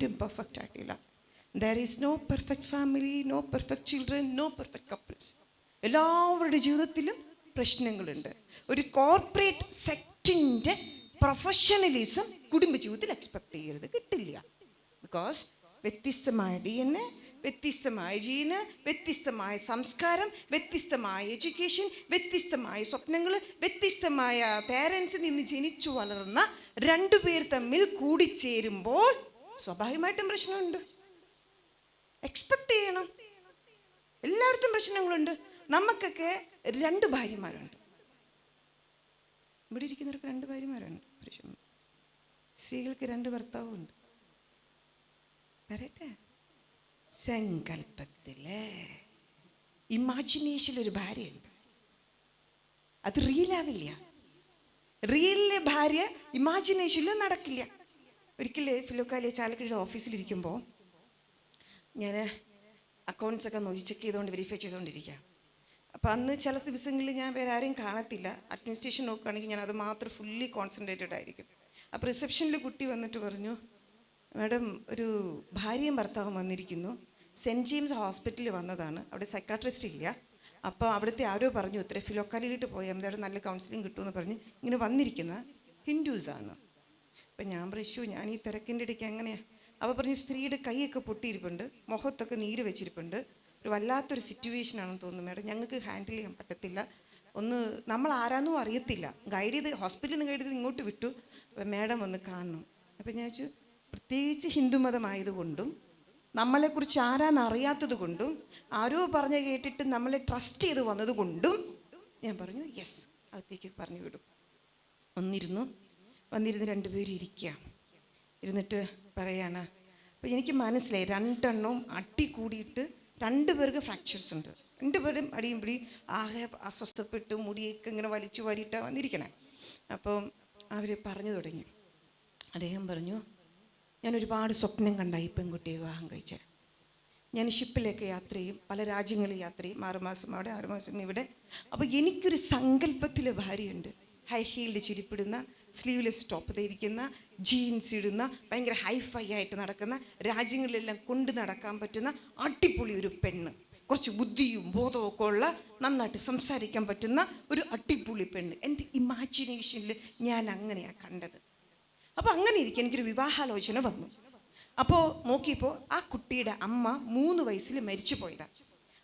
ആരും പെർഫെക്റ്റ് ആയിട്ടില്ല. There is no perfect family no perfect children no perfect couples എല്ലാവരുടെ ജീവിതത്തിലും പ്രശ്നങ്ങളുണ്ട്. ഒരു കോർപ്പറേറ്റ് സെക്റ്റിന്റെ പ്രൊഫഷണലിസം കുടുംബജീവിതത്തിൽ എക്സ്പെക്ട് ചെയ്യരുത്. കിട്ടില്ല. ബിക്കോസ് വ്യത്യസ്തമായ ഡി എൻ എ വ്യത്യസ്തമായ ജീന് വ്യത്യസ്തമായ സംസ്കാരം വ്യത്യസ്തമായ എഡ്യൂക്കേഷൻ വ്യത്യസ്തമായ സ്വപ്നങ്ങൾ വ്യത്യസ്തമായ പേരൻസിൽ നിന്ന് ജനിച്ചു വളർന്ന രണ്ടുപേർ തമ്മിൽ കൂടിച്ചേരുമ്പോൾ സ്വാഭാവികമായിട്ടും പ്രശ്നമുണ്ട്. എക്സ്പെക്ട് ചെയ്യണം. എല്ലായിടത്തും പ്രശ്നങ്ങളുണ്ട്. നമുക്കൊക്കെ രണ്ട് ഭാര്യമാരുണ്ട്. ഇവിടെ ഇരിക്കുന്നവർക്ക് രണ്ട് ഭാര്യമാരുണ്ട്. പുരുഷൻ സ്ത്രീകൾക്ക് രണ്ട് ഭർത്താവും ഉണ്ട് പറയട്ടെ? സങ്കല്പത്തിലെ ഇമാജിനേഷനിലൊരു ഭാര്യയുണ്ട്. അത് റിയലാവില്ല റിയലിലെ ഭാര്യ ഇമാജിനേഷനിൽ നടക്കില്ല. ഒരിക്കലേ ഫിലോക്കാലിയ ചാലക്കുടിയുടെ ഓഫീസിലിരിക്കുമ്പോൾ ഞാൻ അക്കൗണ്ട്സ് ഒക്കെ നോക്കി ചെക്ക് ചെയ്തുകൊണ്ട് വെരിഫൈ ചെയ്തുകൊണ്ടിരിക്കുക അപ്പോൾ അന്ന് ചില ദിവസങ്ങളിൽ ഞാൻ വേറെ ആരെയും കാണത്തില്ല. അഡ്മിനിസ്ട്രേഷൻ നോക്കുകയാണെങ്കിൽ ഞാൻ അത് മാത്രം ഫുള്ളി കോൺസെൻട്രേറ്റഡ് ആയിരിക്കും. അപ്പോൾ റിസപ്ഷനിൽ കുട്ടി വന്നിട്ട് പറഞ്ഞു മാഡം ഒരു ഭാര്യയും ഭർത്താവും വന്നിരിക്കുന്നു. സെന്റ് ജെയിംസ് ഹോസ്പിറ്റലിൽ വന്നതാണ്. അവിടെ സൈക്കാട്രിസ്റ്റ് ഇല്ല. അപ്പോൾ അവിടുത്തെ ആരോ പറഞ്ഞു ഇത്ര ഫിലോക്കാലിയിലോട്ട് പോയാൽ അവിടെ നല്ല കൗൺസിലിംഗ് കിട്ടുമെന്ന് പറഞ്ഞ് ഇങ്ങനെ വന്നിരിക്കുന്ന ഹിന്ദുസാണ്. അപ്പം ഞാൻ പ്രശു ഞാൻ ഈ തിരക്കിന്റെ ഇടയ്ക്ക് എങ്ങനെയാണ് അപ്പോൾ പറഞ്ഞ് സ്ത്രീയുടെ കൈയൊക്കെ പൊട്ടിയിരിപ്പുണ്ട് മുഖത്തൊക്കെ നീര് വെച്ചിരിപ്പുണ്ട്. ഒരു വല്ലാത്തൊരു സിറ്റുവേഷൻ ആണെന്ന് തോന്നുന്നു മേഡം. ഞങ്ങൾക്ക് ഹാൻഡിൽ ചെയ്യാൻ പറ്റത്തില്ല. ഒന്ന് നമ്മൾ ആരാന്നും അറിയത്തില്ല. ഗൈഡ് ചെയ്ത് ഹോസ്പിറ്റലിൽ നിന്ന് ഗൈഡ് ചെയ്ത് ഇങ്ങോട്ട് വിട്ടു. അപ്പം മേഡം ഒന്ന് കാണണം. അപ്പം ഞാൻ വെച്ചു പ്രത്യേകിച്ച് ഹിന്ദുമതമായതുകൊണ്ടും നമ്മളെക്കുറിച്ച് ആരാന്നറിയാത്തത് കൊണ്ടും ആരോ പറഞ്ഞ് കേട്ടിട്ട് നമ്മളെ ട്രസ്റ്റ് ചെയ്ത് വന്നതുകൊണ്ടും ഞാൻ പറഞ്ഞു യെസ് അകത്തേക്ക് പറഞ്ഞു വിടും. ഒന്നിരുന്നു വന്നിരുന്ന് രണ്ടുപേരും ഇരിക്കുക ഇരുന്നിട്ട് പറയാണ് അപ്പോൾ എനിക്ക് മനസ്സിലായി രണ്ടെണ്ണവും അട്ടി കൂടിയിട്ട് രണ്ട് പേർക്ക് ഫ്രാക്ചേഴ്സ് ഉണ്ട്. രണ്ടുപേരും അടിയും പിടി ആകെ അസ്വസ്ഥപ്പെട്ട് മുടിയൊക്കെ ഇങ്ങനെ വലിച്ചു വാരിയിട്ടാണ് വന്നിരിക്കണേ. അപ്പം അവർ പറഞ്ഞു തുടങ്ങി. അദ്ദേഹം പറഞ്ഞു ഞാൻ ഒരുപാട് സ്വപ്നം കണ്ടായി പെൺകുട്ടിയെ വിവാഹം കഴിച്ച ഞാൻ ഷിപ്പിലേക്ക് യാത്ര ചെയ്യും പല രാജ്യങ്ങളിൽ യാത്ര ചെയ്യും ആറുമാസം അവിടെ ആറുമാസം ഇവിടെ. അപ്പോൾ എനിക്കൊരു സങ്കല്പത്തിലെ ഭാര്യയുണ്ട്. ഹൈ ഹീൽഡ് ചിരിപ്പിടുന്ന സ്ലീവ്ലെസ് ടോപ്പ് ധരിക്കുന്ന ജീൻസ് ഇടുന്ന ഭയങ്കര ഹൈഫൈ ആയിട്ട് നടക്കുന്ന രാജ്യങ്ങളിലെല്ലാം കൊണ്ടു നടക്കാൻ പറ്റുന്ന അടിപൊളി ഒരു പെണ്ണ്. കുറച്ച് ബുദ്ധിയും ബോധവും ഒക്കെ ഉള്ള നന്നായിട്ട് സംസാരിക്കാൻ പറ്റുന്ന ഒരു അടിപൊളി പെണ്ണ്. എന്റെ ഇമാജിനേഷനിൽ ഞാൻ അങ്ങനെയാണ് കണ്ടത്. അപ്പോൾ അങ്ങനെ ഇരിക്കും എനിക്കൊരു വിവാഹാലോചന വന്നു. അപ്പോൾ നോക്കിയപ്പോൾ ആ കുട്ടിയുടെ അമ്മ മൂന്ന് വയസ്സിൽ മരിച്ചു പോയതാണ്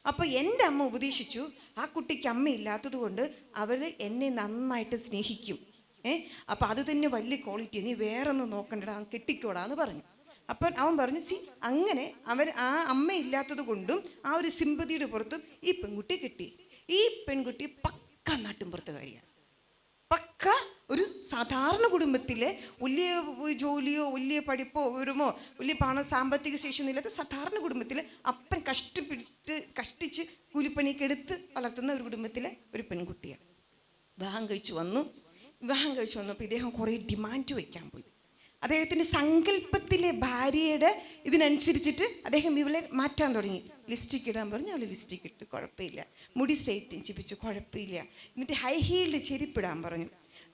അപ്പോൾ എന്റെ അമ്മ ഉപദേശിച്ചു ആ കുട്ടിക്ക് അമ്മയില്ലാത്തത് കൊണ്ട് അവർ എന്നെ നന്നായിട്ട് സ്നേഹിക്കും. ഏ? അപ്പോൾ അത് തന്നെ വലിയ ക്വാളിറ്റി നീ വേറെ ഒന്നും നോക്കണ്ടടാ കെട്ടിക്കോടാ എന്ന് പറഞ്ഞു. അപ്പം അവൻ പറഞ്ഞു സി അങ്ങനെ അവൻ ആ അമ്മ ഇല്ലാത്തത് കൊണ്ടും ആ ഒരു സിമ്പതിയുടെ പുറത്തും ഈ പെൺകുട്ടി കിട്ടി. ഈ പെൺകുട്ടി പക്ക നാട്ടിൻപുറത്തുകാരിയാണ് പക്ക ഒരു സാധാരണ കുടുംബത്തിലെ വലിയ ജോലിയോ വലിയ പഠിപ്പോ ഒരുമോ വലിയ പണം സാമ്പത്തിക ശേഷിയൊന്നും ഇല്ലാത്ത സാധാരണ കുടുംബത്തിലെ അപ്പൻ കഷ്ടപ്പെട്ട് കഷ്ടിച്ച് കൂലിപ്പണിയൊക്കെ എടുത്ത് വളർത്തുന്ന ഒരു കുടുംബത്തിലെ ഒരു പെൺകുട്ടിയാണ്. വിവാഹം കഴിച്ചു വന്നു. വിവാഹം കഴിച്ചു വന്നപ്പോൾ ഇദ്ദേഹം കുറേ ഡിമാൻഡ് വയ്ക്കാൻ പോയി. അദ്ദേഹത്തിന്റെ സങ്കല്പത്തിലെ ഭാര്യയുടെ ഇതിനനുസരിച്ചിട്ട് അദ്ദേഹം ഇവളെ മാറ്റാൻ തുടങ്ങി. ലിപ്സ്റ്റിക് ഇടാൻ പറഞ്ഞു അവൾ ലിപ്സ്റ്റിക് ഇട്ട് കുഴപ്പമില്ല. മുടി സ്ട്രൈറ്റ് ചിപ്പിച്ചു കുഴപ്പമില്ല. എന്നിട്ട് ഹൈ ഹീൽഡ് ചെരുപ്പിടാൻ പറഞ്ഞു.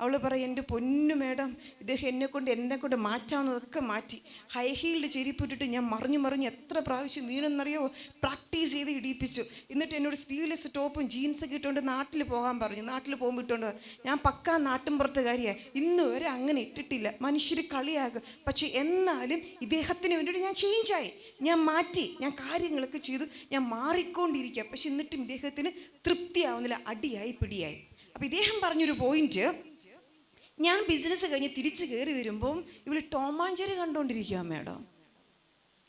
അവൾ പറയും എന്റെ പൊന്നു മേഡം ഇദ്ദേഹം എന്നെ കൊണ്ട് മാറ്റാവുന്നതൊക്കെ മാറ്റി. ഹൈ ഹീൽഡ് ചെരിപ്പിട്ടിട്ട് ഞാൻ മറിഞ്ഞു മറിഞ്ഞ് എത്ര പ്രാവശ്യം വീണെന്നറിയോ? പ്രാക്ടീസ് ചെയ്ത് ഇടിയിപ്പിച്ചു. എന്നിട്ട് എന്നോട് സ്ലീവ്ലെസ് ടോപ്പും ജീൻസൊക്കെ ഇട്ടുകൊണ്ട് നാട്ടിൽ പോകാൻ പറഞ്ഞു. നാട്ടിൽ പോകുമ്പോൾ ഇട്ടുകൊണ്ട്. ഞാൻ പക്കാ നാട്ടിൻപുറത്തുകാരിയാണ് ഇന്ന് വരെ അങ്ങനെ ഇട്ടിട്ടില്ല. മനുഷ്യർ കളിയാകും പക്ഷെ എന്നാലും ഇദ്ദേഹത്തിന് വേണ്ടിയിട്ട് ഞാൻ ചേഞ്ചായി ഞാൻ മാറ്റി. ഞാൻ കാര്യങ്ങളൊക്കെ ചെയ്തു. ഞാൻ മാറിക്കൊണ്ടിരിക്കുക പക്ഷെ എന്നിട്ടും ഇദ്ദേഹത്തിന് തൃപ്തിയാവുന്നില്ല. അടിയായി പിടിയായി. അപ്പോൾ ഇദ്ദേഹം പറഞ്ഞൊരു പോയിന്റ് ഞാൻ ബിസിനസ് കഴിഞ്ഞ് തിരിച്ച് കയറി വരുമ്പം ഇവൾ ടോമാഞ്ചേരി കണ്ടുകൊണ്ടിരിക്കുക മേഡം.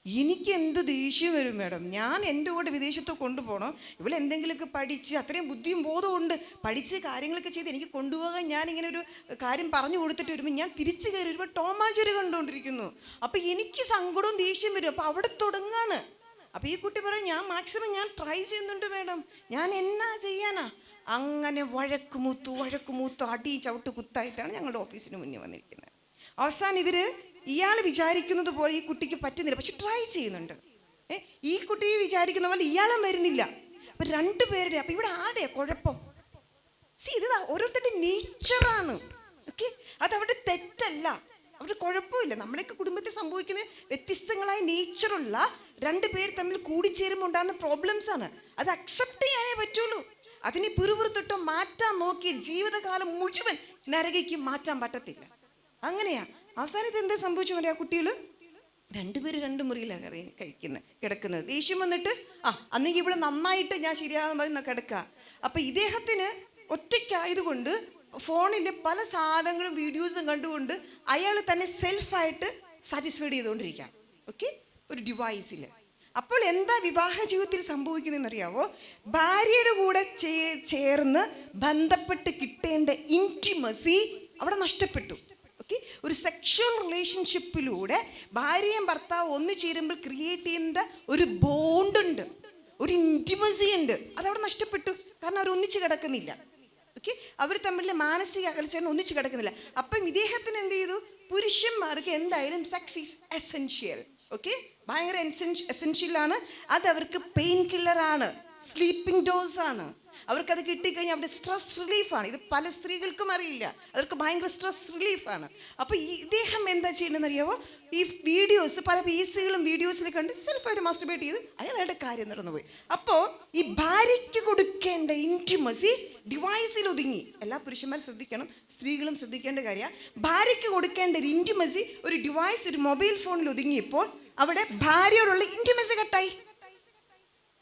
എനിക്ക് എന്ത് ദേഷ്യം വരും മേഡം. ഞാൻ എന്റെ കൂടെ വിദേശത്ത് കൊണ്ടുപോകണം. ഇവൾ എന്തെങ്കിലുമൊക്കെ പഠിച്ച് അത്രയും ബുദ്ധിയും ബോധമുണ്ട് പഠിച്ച് കാര്യങ്ങളൊക്കെ ചെയ്ത് എനിക്ക് കൊണ്ടുപോകാൻ ഞാൻ ഇങ്ങനെ ഒരു കാര്യം പറഞ്ഞു കൊടുത്തിട്ട് വരുമ്പോൾ ഞാൻ തിരിച്ച് കയറി വരുമ്പോൾ ടോമാഞ്ചേരി കണ്ടുകൊണ്ടിരിക്കുന്നു അപ്പോൾ എനിക്ക് സങ്കടവും ദേഷ്യം വരും. അപ്പോൾ അവിടെ തുടങ്ങാണ്. അപ്പോൾ ഈ കുട്ടി പറയും ഞാൻ മാക്സിമം ഞാൻ ട്രൈ ചെയ്യുന്നുണ്ട് മേഡം. ഞാൻ എന്നാ ചെയ്യാനാ? അങ്ങനെ വഴക്കുമൂത്തു വഴക്കുമൂത്തു വഴക്ക് അടി ചവിട്ട് കുത്തായിട്ടാണ് ഞങ്ങളുടെ ഓഫീസിന് മുന്നിൽ വന്നിരിക്കുന്നത്. അവസാനം ഇവർ ഇയാൾ വിചാരിക്കുന്നത് പോലെ ഈ കുട്ടിക്ക് പറ്റുന്നില്ല. പക്ഷെ ട്രൈ ചെയ്യുന്നുണ്ട്. ഏ ഈ കുട്ടി വിചാരിക്കുന്ന പോലെ ഇയാളും വരുന്നില്ല. അപ്പൊ രണ്ടുപേരുടെ അപ്പൊ ഇവിടെ ആടെയാ കുഴപ്പം? സി ഇത് ഓരോരുത്തരുടെ നേച്ചറാണ് ഓക്കെ അത് അവരുടെ തെറ്റല്ല. അവരുടെ കുഴപ്പമില്ല. നമ്മളൊക്കെ കുടുംബത്തിൽ സംഭവിക്കുന്ന വ്യത്യസ്തങ്ങളായ നേച്ചറുള്ള രണ്ട് പേർ തമ്മിൽ കൂടിച്ചേരുമ്പോൾ ഉണ്ടാകുന്ന പ്രോബ്ലംസ് ആണ്. അത് അക്സെപ്റ്റ് ചെയ്യാനേ പറ്റുള്ളൂ. അതിനെ പിറുപിറുത്തിട്ടോ മാറ്റാൻ നോക്കി ജീവിതകാലം മുഴുവൻ നരകയ്ക്ക് മാറ്റാൻ പറ്റത്തില്ല. അങ്ങനെയാ. അവസാനത്ത് എന്താ സംഭവിച്ചു പറയാ കുട്ടികൾ രണ്ടുപേര് രണ്ട് മുറിയിലാണ് കറി കഴിക്കുന്നത് കിടക്കുന്നത്. ദേഷ്യം വന്നിട്ട് ആ അന്നെങ്കിൽ ഇവിടെ നന്നായിട്ട് ഞാൻ ശരിയാകുന്ന പറയുന്ന കിടക്കുക അപ്പൊ ഇദ്ദേഹത്തിന് ഒറ്റയ്ക്കായതുകൊണ്ട് ഫോണിൽ പല സാധനങ്ങളും വീഡിയോസും കണ്ടുകൊണ്ട് അയാൾ തന്നെ സെൽഫായിട്ട് സാറ്റിസ്ഫൈഡ് ചെയ്തുകൊണ്ടിരിക്കുക ഓക്കെ ഒരു ഡിവൈസിൽ അപ്പോൾ എന്താ വിവാഹ ജീവിതത്തിൽ സംഭവിക്കുന്നതെന്നറിയാവോ? ഭാര്യയുടെ കൂടെ ചേ- ചേർന്ന് ബന്ധപ്പെട്ട് കിട്ടേണ്ട ഇന്റിമസി അവിടെ നഷ്ടപ്പെട്ടു. ഓക്കെ ഒരു സെക്ഷൽ റിലേഷൻഷിപ്പിലൂടെ ഭാര്യയും ഭർത്താവ് ഒന്നു ചേരുമ്പോൾ ക്രിയേറ്റ് ചെയ്യേണ്ട ഒരു ബോണ്ടുണ്ട് ഒരു ഇന്റിമസി ഉണ്ട്. അതവിടെ നഷ്ടപ്പെട്ടു. കാരണം അവർ ഒന്നിച്ച് കിടക്കുന്നില്ല. ഓക്കെ അവർ തമ്മിലുള്ള മാനസിക അകൽച്ചയാണ് ഒന്നിച്ച് കിടക്കുന്നില്ല. അപ്പം ഇദ്ദേഹത്തിന് എന്ത് ചെയ്തു? പുരുഷന്മാർക്ക് എന്തായാലും സെക്സ് ഈസ് എസെൻഷ്യൽ ഓക്കെ ഭയങ്കര എസെൻഷ്യൽ ആണ്. അത് അവർക്ക് പെയിൻ കില്ലറാണ് സ്ലീപ്പിംഗ് ഡോസ് ആണ്. അവർക്കത് കിട്ടിക്കഴിഞ്ഞാൽ അവരുടെ സ്ട്രെസ് റിലീഫാണ് ഇത് പല സ്ത്രീകൾക്കും അറിയില്ല. അവർക്ക് ഭയങ്കര സ്ട്രെസ് റിലീഫാണ് അപ്പോൾ ഇദ്ദേഹം എന്താ ചെയ്യണമെന്ന് അറിയാമോ ഈ വീഡിയോസ് പല പീസുകളും വീഡിയോസിൽ കണ്ട് സെൽഫായിട്ട് മാസ്റ്റർബേറ്റ് ചെയ്ത് അയാളുടെ കാര്യം നടന്നുപോയി. അപ്പോൾ ഈ ഭാര്യയ്ക്ക് കൊടുക്കേണ്ട ഇന്റിമസി ഡിവൈസിൽ ഒതുങ്ങി. എല്ലാ പുരുഷന്മാരും ശ്രദ്ധിക്കണം. സ്ത്രീകളും ശ്രദ്ധിക്കേണ്ട കാര്യമാണ് ഭാര്യയ്ക്ക് കൊടുക്കേണ്ട ഒരു ഇന്റിമസി ഒരു ഡിവൈസ് ഒരു മൊബൈൽ ഫോണിൽ ഒതുങ്ങിയപ്പോൾ അവിടെ ഭാര്യയോടുള്ള ഇന്റിമസി കട്ടായി.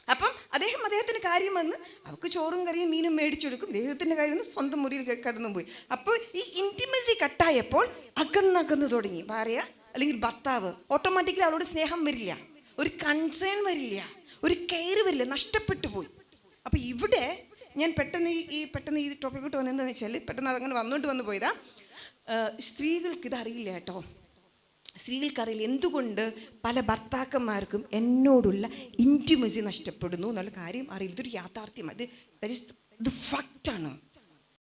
അപ്പം അദ്ദേഹം അദ്ദേഹത്തിന് കാര്യം വന്ന് അവർക്ക് ചോറും കറിയും മീനും മേടിച്ചെടുക്കും. അദ്ദേഹത്തിന്റെ കാര്യം വന്ന് സ്വന്തം മുറിയിൽ കടന്നു പോയി അപ്പോൾ ഈ ഇന്റിമസി കട്ടായപ്പോൾ അകന്നകന്നു തുടങ്ങി. ഭാര്യ അല്ലെങ്കിൽ ഭർത്താവ് ഓട്ടോമാറ്റിക്കലി അവരോട് സ്നേഹം വരില്ല. ഒരു കൺസേൺ വരില്ല. ഒരു കെയർ വരില്ല. നഷ്ടപ്പെട്ടു പോയി. അപ്പോൾ ഇവിടെ ഞാൻ പെട്ടെന്ന് ഈ- പെട്ടെന്ന് ഈ ടോപ്പിക്കോട്ട് വന്നതെന്ന് വെച്ചാൽ പെട്ടെന്ന് അതങ്ങനെ വന്നുകൊണ്ട് വന്നു പോയതാ. സ്ത്രീകൾക്ക് സ്ത്രീകൾക്ക് ഇതറിയില്ല കേട്ടോ. സ്ത്രീകൾക്കറിയില്ല. എന്തുകൊണ്ട് പല ഭർത്താക്കന്മാർക്കും എന്നോടുള്ള ഇന്റിമസി നഷ്ടപ്പെടുന്നു എന്നുള്ള കാര്യം അറിയില്ല. ഇതൊരു യാഥാർത്ഥ്യമാണ് ഇത് ഇത് ഫക്റ്റാണ്